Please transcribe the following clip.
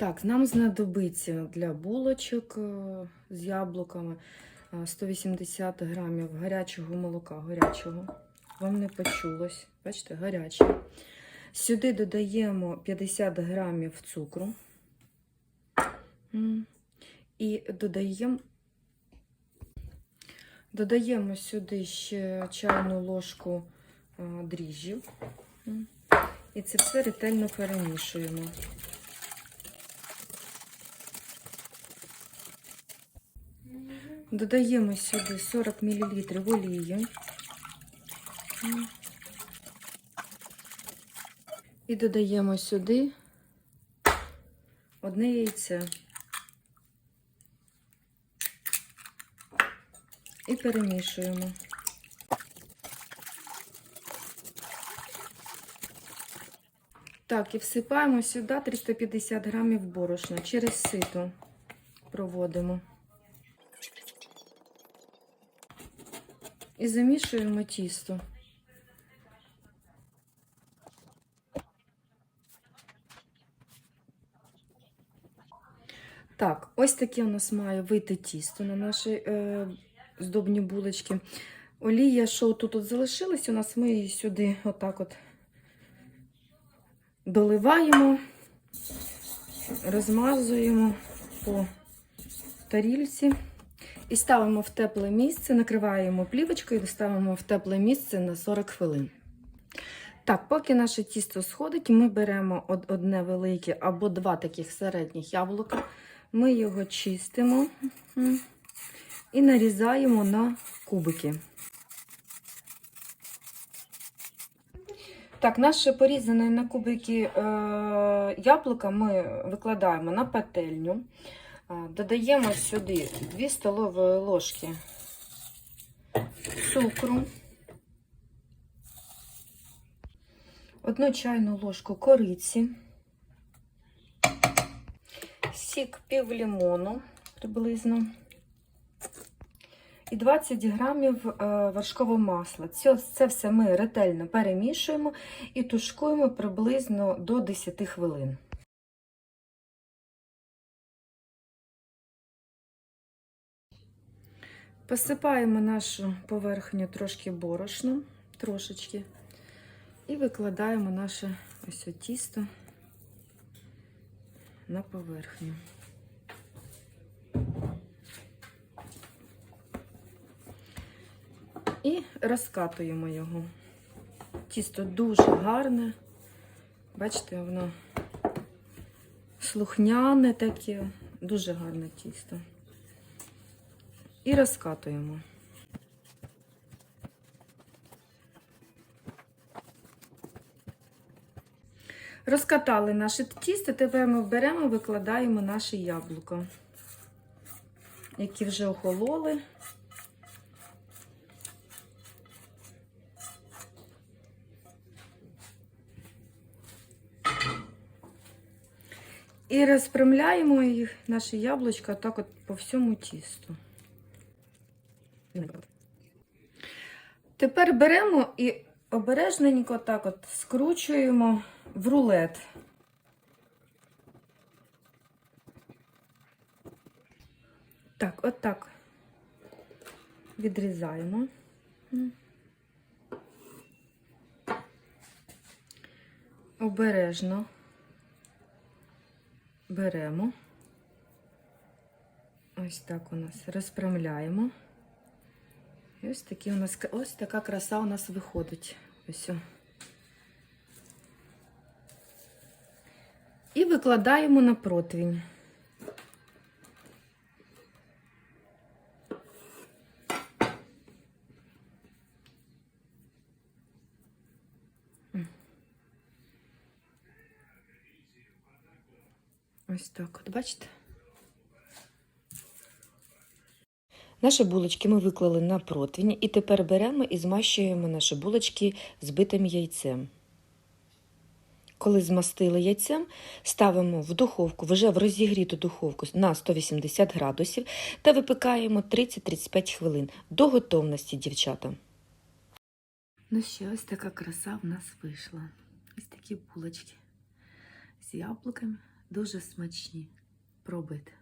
Так, нам знадобиться для булочок е, з яблуками е, 180 грамів гарячого молока, гарячого. Вам не почулось. Бачите, гаряче. Сюди додаємо 50 грамів цукру. І додаємо, додаємо сюди ще чайну ложку е, дріжджів. І це все ретельно перемішуємо. Додаємо сюди 40 мл олії. І додаємо сюди одне яйце. І перемішуємо. Так, і всипаємо сюди 350 грамів борошна. Через сито проводимо. І замішуємо тісто. Так, ось таке у нас має вийти тісто на наші е, здобні булочки. Олія, що тут от залишилась, у нас ми її сюди отак от доливаємо, розмазуємо по тарільці і ставимо в тепле місце, накриваємо плівочкою і ставимо в тепле місце на 40 хвилин. Так, поки наше тісто сходить, ми беремо одне велике або два таких середніх яблука. Ми його чистимо і нарізаємо на кубики. Так, наше порізане на кубики е, яблука ми викладаємо на пательню. Е, Додаємо сюди 2 столові ложки цукру, одну чайну ложку кориці, сік пів лимону приблизно. І 20 грамів е, вершкового масла. Це все ми ретельно перемішуємо і тушкуємо приблизно до 10 хвилин. Посипаємо нашу поверхню трошки борошном, трошечки, і викладаємо наше ось тісто на поверхню. І розкатуємо його. Тісто дуже гарне. Бачите, воно слухняне таке, дуже гарне тісто. І розкатуємо. Розкатали наше тісто, тепер ми беремо, викладаємо наше яблуко, які вже охололи. І розпрямляємо їх, наше яблучко, так от по всьому тісту. Тепер беремо і обережненько так от скручуємо в рулет. Так, от так відрізаємо. Обережно беремо. Ось так у нас розпрямляємо. І ось такі у нас ось така краса у нас виходить. Ось. о. І викладаємо на противень. Ось так, от бачите? Наші булочки ми виклали на противень і тепер беремо і змащуємо наші булочки збитим яйцем. Коли змастили яйцем, ставимо в духовку, вже в розігріту духовку на 180 градусів та випікаємо 30-35 хвилин до готовності, дівчата. Ну що, ось така краса в нас вийшла. Ось такі булочки з яблуками. Дуже смачні. Пробуйте.